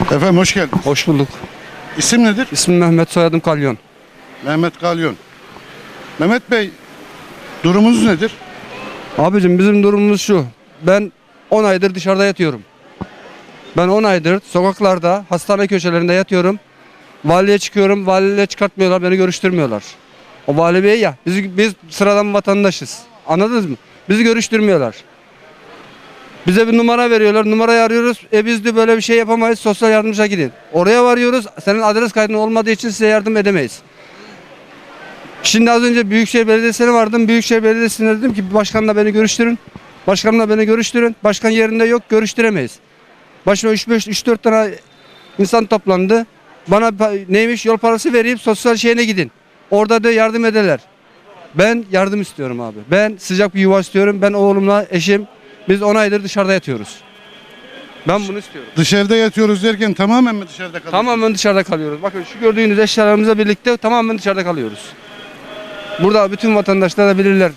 Efendim hoş geldin. Hoş bulduk. İsim nedir? İsmim Mehmet, soyadım Kalyon. Mehmet Kalyon. Mehmet Bey, durumunuz nedir? Abicim bizim durumumuz şu. Ben 10 aydır dışarıda yatıyorum. Ben 10 aydır sokaklarda, hastane köşelerinde yatıyorum. Valiye çıkıyorum, valiyle çıkartmıyorlar, beni görüştürmüyorlar. O vali bey ya, biz, biz sıradan vatandaşız. Anladınız mı? Bizi görüştürmüyorlar. Bize bir numara veriyorlar, numarayı arıyoruz. E biz de böyle bir şey yapamayız, sosyal yardımcıya gidin. Oraya varıyoruz, senin adres kaydın olmadığı için size yardım edemeyiz. Şimdi az önce Büyükşehir Belediyesi'ne vardım. Büyükşehir Belediyesi'ne dedim ki başkanla beni görüştürün. Başkanla beni görüştürün. Başkan yerinde yok görüştüremeyiz. Başıma 3-5 3-4 tane insan toplandı. Bana neymiş yol parası vereyim sosyal şeyine gidin. Orada da yardım ederler. Ben yardım istiyorum abi. Ben sıcak bir yuva istiyorum. Ben oğlumla eşim biz 10 aydır dışarıda yatıyoruz. Ben bunu istiyorum. Dışarıda yatıyoruz derken tamamen mi dışarıda kalıyorsunuz? Tamamen dışarıda kalıyoruz. Bakın şu gördüğünüz eşyalarımızla birlikte tamamen dışarıda kalıyoruz. Burada bütün vatandaşlar da bilirler.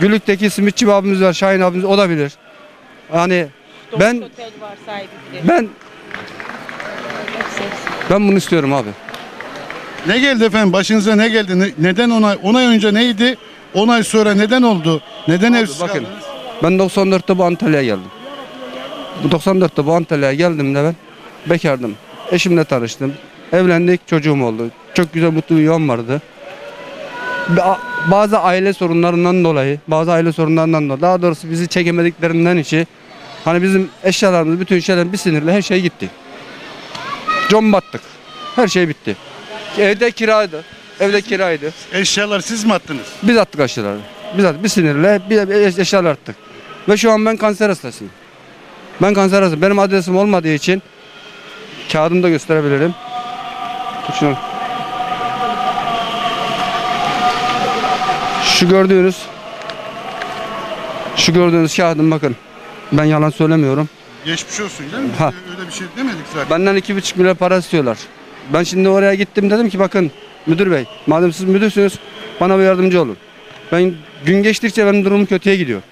Gülük'teki simitçi abimiz var, Şahin abimiz o da bilir. Yani ben Otel var sahibi bile. ben ben bunu istiyorum abi. Ne geldi efendim? Başınıza ne geldi? Ne- neden onay? Onay önce neydi? Onay sonra neden oldu? Neden evsiz bakın. kaldınız? Ben 94'te bu Antalya'ya geldim. Bu 94'te bu Antalya'ya geldiğimde ben bekardım. Eşimle tanıştım. Evlendik, çocuğum oldu. Çok güzel mutlu bir yuvam vardı. Ba- Bazı aile sorunlarından dolayı, bazı aile sorunlarından dolayı, daha doğrusu bizi çekemediklerinden içi, hani bizim eşyalarımız, bütün şeyler bir sinirle her şey gitti. Con battık. Her şey bitti. Evde kiraydı. Evde kiraydı. Eşyalar siz mi attınız? Biz attık aşıları. Biz attık. Bir sinirle bir eşyalar attık. Ve şu an ben kanser hastasıyım. Ben kanser hastasıyım. Benim adresim olmadığı için kağıdımı da gösterebilirim. Dur şunu. Şu gördüğünüz şu gördüğünüz kağıdım bakın. Ben yalan söylemiyorum. Geçmiş olsun değil mi? Ha. Öyle bir şey demedik zaten. Benden iki buçuk milyar para istiyorlar. Ben şimdi oraya gittim dedim ki bakın müdür bey madem siz müdürsünüz bana bir yardımcı olun. Ben gün geçtikçe benim durumum kötüye gidiyor.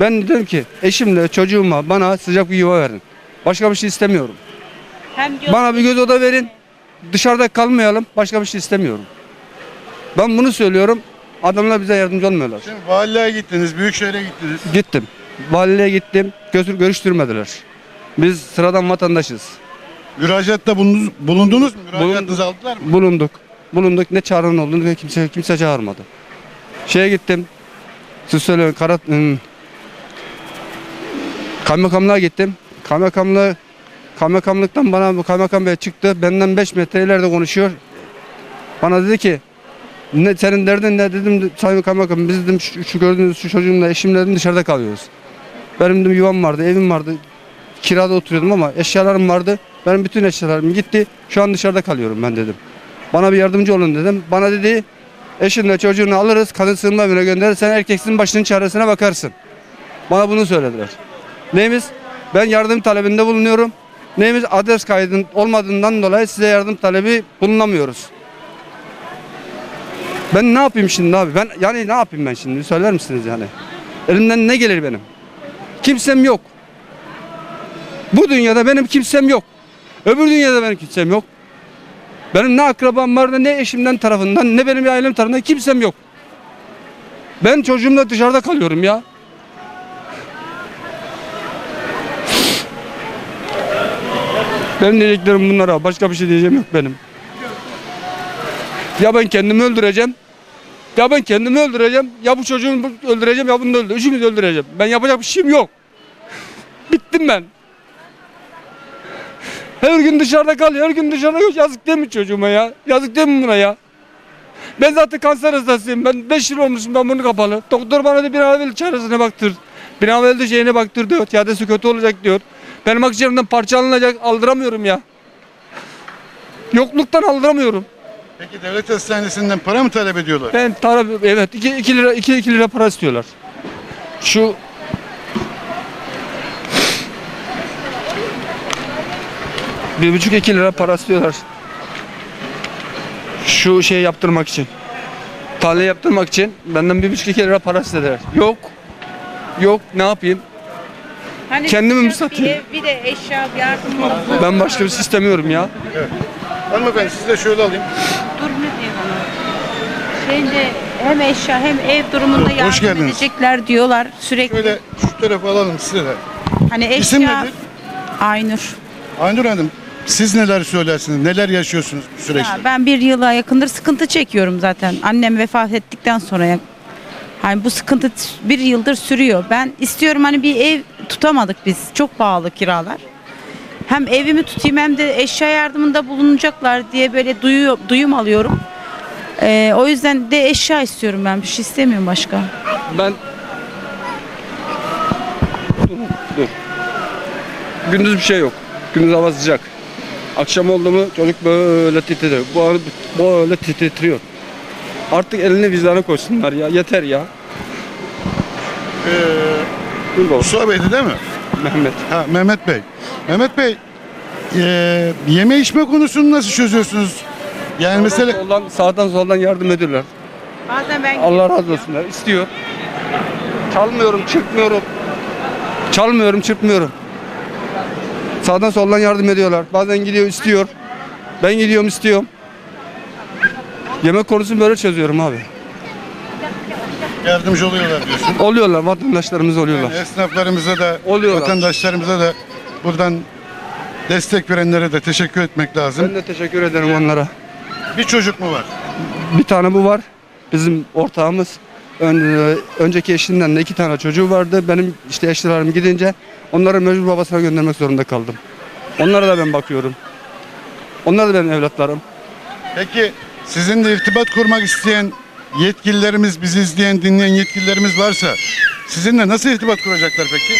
Ben dedim ki eşimle çocuğuma bana sıcak bir yuva verin. Başka bir şey istemiyorum. Hem diyor Bana bir göz oda verin. Dışarıda kalmayalım. Başka bir şey istemiyorum. Ben bunu söylüyorum. Adamlar bize yardımcı olmuyorlar. Şimdi valiliğe gittiniz, büyükşehire gittiniz. Gittim. Valiliğe gittim. Götür görüştürmediler. Biz sıradan vatandaşız. Müracaatta bulundunuz, bulundunuz mu? Müracaatınızı aldılar mı? bulunduk. Bulunduk. Ne çağrının olduğunu ne kimse kimse çağırmadı. Şeye gittim. Siz söyleyin karat hmm. Kaymakamlığa gittim. Kaymakamlığı kaymakamlıktan bana kaymakam bey çıktı. Benden 5 metre ileride konuşuyor. Bana dedi ki ne senin derdin ne dedim sayın kaymakam biz dedim şu, şu gördüğünüz şu çocuğumla eşimle dedim dışarıda kalıyoruz. Benim dedim yuvam vardı, evim vardı. Kirada oturuyordum ama eşyalarım vardı. Benim bütün eşyalarım gitti. Şu an dışarıda kalıyorum ben dedim. Bana bir yardımcı olun dedim. Bana dedi eşinle çocuğunu alırız kadın sığınma evine gönderirsen erkeksin başının çaresine bakarsın. Bana bunu söylediler. Neyimiz? Ben yardım talebinde bulunuyorum. Neyimiz? Adres kaydın olmadığından dolayı size yardım talebi bulunamıyoruz. Ben ne yapayım şimdi abi? Ben yani ne yapayım ben şimdi? Söyler misiniz yani? Elimden ne gelir benim? Kimsem yok. Bu dünyada benim kimsem yok. Öbür dünyada benim kimsem yok. Benim ne akrabam var ne eşimden tarafından ne benim ailem tarafından kimsem yok. Ben çocuğumla dışarıda kalıyorum ya. Benim diyeceklerim bunlara. Başka bir şey diyeceğim yok benim. Ya ben kendimi öldüreceğim. Ya ben kendimi öldüreceğim. Ya bu çocuğu öldüreceğim ya bunu da öldüreceğim. Üçümüzü öldüreceğim. Ben yapacak bir şeyim yok. Bittim ben. Her gün dışarıda kalıyor, her gün dışarıda kalıyor. Yazık değil mi çocuğuma ya? Yazık değil mi buna ya? Ben zaten kanser hastasıyım. Ben 5 yıl olmuşum ben bunu kapalı. Doktor bana da bir an evvel çaresine baktır. Bir an evvel de şeyine baktır diyor. Tiadesi kötü olacak diyor. Benim akciğerimden parçalanacak. Aldıramıyorum ya. Yokluktan aldıramıyorum. Peki devlet hastanesinden para mı talep ediyorlar? Ben taraf evet 2 2 lira 2 2 lira para istiyorlar. Şu bir buçuk iki lira para istiyorlar. Şu şey yaptırmak için. Tahliye yaptırmak için benden bir buçuk iki lira para istediler. Yok. Yok ne yapayım? Hani Kendimi mi bir satayım? ev, Bir de eşya yardım olsun. Ben başka bir şey istemiyorum ya. Hanımefendi sizi de şöyle alayım. Dur ne diyor bana? Şeyinde hem eşya hem ev durumunda Hoş yardım geldiniz. edecekler diyorlar sürekli. Şöyle şu tarafa alalım size de. Hani eşya... İsim nedir? Aynur. Aynur Hanım siz neler söylersiniz? Neler yaşıyorsunuz bu süreçte? Ya ben bir yıla yakındır sıkıntı çekiyorum zaten. Annem vefat ettikten sonra ya- hani bu sıkıntı bir yıldır sürüyor. Ben istiyorum hani bir ev tutamadık biz. Çok pahalı kiralar. Hem evimi tutayım hem de eşya yardımında bulunacaklar diye böyle duyu, duyum alıyorum. Ee, o yüzden de eşya istiyorum ben. Bir şey istemiyorum başka. Ben dur, dur. Gündüz bir şey yok. Gündüz hava sıcak. Akşam oldu mu çocuk böyle titriyor. Bu böyle titriyor. Artık elini vicdana koysunlar ya. Yeter ya. Ee, Baba. Mustafa Bey'di değil mi? Mehmet. Ha, Mehmet Bey. Mehmet Bey ee, yeme içme konusunu nasıl çözüyorsunuz? Yani mesela Soldan, sağdan soldan yardım ediyorlar. Bazen ben Allah razı olsunlar. İstiyor. Çalmıyorum, çırpmıyorum. Çalmıyorum, çırpmıyorum. Sağdan soldan yardım ediyorlar. Bazen gidiyor istiyor. Ben gidiyorum istiyorum. Yemek konusunu böyle çözüyorum abi. Yardımcı oluyorlar diyorsun. Oluyorlar, vatandaşlarımız oluyorlar. Yani esnaflarımıza da, Oluyorlar. vatandaşlarımıza da buradan destek verenlere de teşekkür etmek lazım. Ben de teşekkür ederim onlara. Bir çocuk mu var? Bir tane bu var. Bizim ortağımız. Ön- önceki eşinden de iki tane çocuğu vardı. Benim işte eşlerim gidince onları mecbur babasına göndermek zorunda kaldım. Onlara da ben bakıyorum. Onlar da benim evlatlarım. Peki sizinle irtibat kurmak isteyen yetkililerimiz, bizi izleyen, dinleyen yetkililerimiz varsa sizinle nasıl irtibat kuracaklar peki?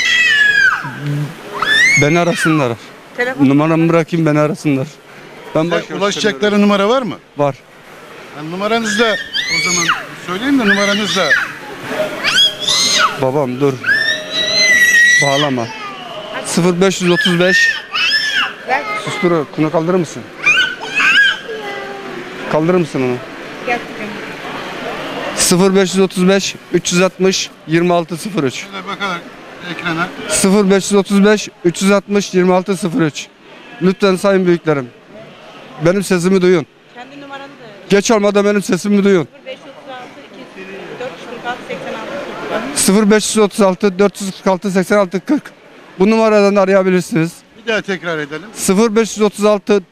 Beni arasınlar. Telefon Numaramı bırakayım beni arasınlar. Ben Size başka ulaşacakları numara var mı? var. Yani numaranızı da o zaman söyleyeyim de numaranız da Babam dur. Bağlama. 0535 ver. Sustur. Bunu kaldırır mısın? Kaldırır mısın onu? Gel. 0535 360 2603 şöyle bakarak ekrana 0535 360 2603 Lütfen sayın büyüklerim. Benim sesimi duyun. Kendi numaranı da. Geç olmadan benim sesimi duyun. 0536 446 86 0536 446 86 40 Bu numaradan arayabilirsiniz. bir daha tekrar edelim. 0536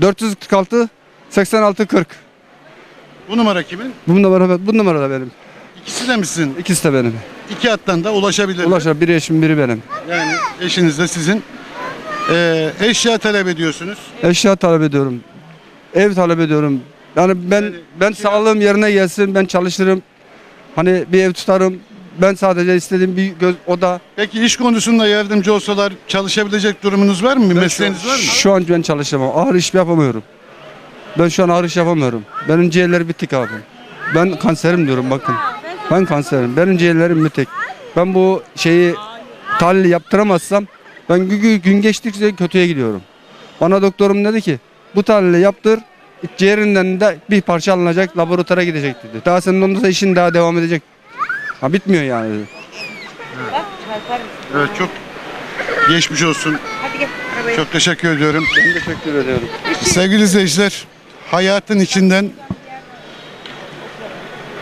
446 86 40 Bu numara kimin? Bu numara bu numara da benim. İkisi de misin? İkisi de benim. İki hattan da ulaşabilir. Ulaşa biri eşim biri benim. Yani eşiniz de sizin Ee, eşya talep ediyorsunuz. Eşya talep ediyorum. Ev talep ediyorum. Yani ben Yani ben kira- sağlığım yerine gelsin. Ben çalışırım. Hani bir ev tutarım. Ben sadece istediğim bir göz oda. Peki iş konusunda yardımcı olsalar çalışabilecek durumunuz var mı? Mesleğiniz var mı? Şu an ben çalışamam. Ağır iş yapamıyorum. Ben şu an ağır iş yapamıyorum. Benim ciğerleri bitik abi. Ben kanserim diyorum bakın. Ben kanserim. Benim ciğerlerim bitik. Ben bu şeyi tahlil yaptıramazsam ben gün, gün- gün geçtikçe kötüye gidiyorum. Bana doktorum dedi ki bu tahlili yaptır ciğerinden de bir parça alınacak laboratuvara gidecek dedi. Daha senin ondan sonra işin daha devam edecek. Ha bitmiyor yani. dedi. Evet çok geçmiş olsun. Hadi gel arabaya. Çok teşekkür ediyorum. Ben teşekkür ediyorum. Sevgili izleyiciler, hayatın içinden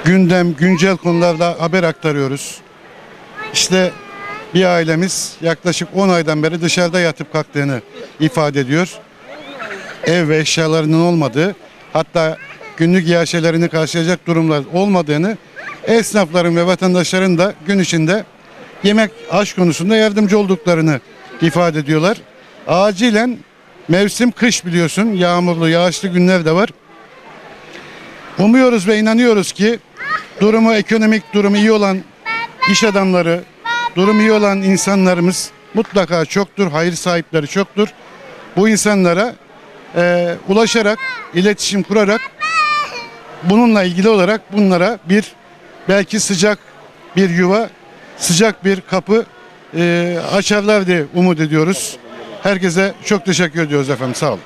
gündem, güncel konularda haber aktarıyoruz. İşte bir ailemiz yaklaşık 10 aydan beri dışarıda yatıp kalktığını ifade ediyor. Ev ve eşyalarının olmadığı, hatta günlük yaşelerini karşılayacak durumlar olmadığını esnafların ve vatandaşların da gün içinde yemek aş konusunda yardımcı olduklarını ifade ediyorlar. Acilen mevsim kış biliyorsun. Yağmurlu, yağışlı günler de var. Umuyoruz ve inanıyoruz ki durumu ekonomik durumu iyi olan iş adamları, durumu iyi olan insanlarımız mutlaka çoktur, hayır sahipleri çoktur. Bu insanlara eee, ulaşarak, iletişim kurarak bununla ilgili olarak bunlara bir belki sıcak bir yuva, sıcak bir kapı eee, açarlar diye umut ediyoruz. Herkese çok teşekkür ediyoruz efendim. Sağ olun.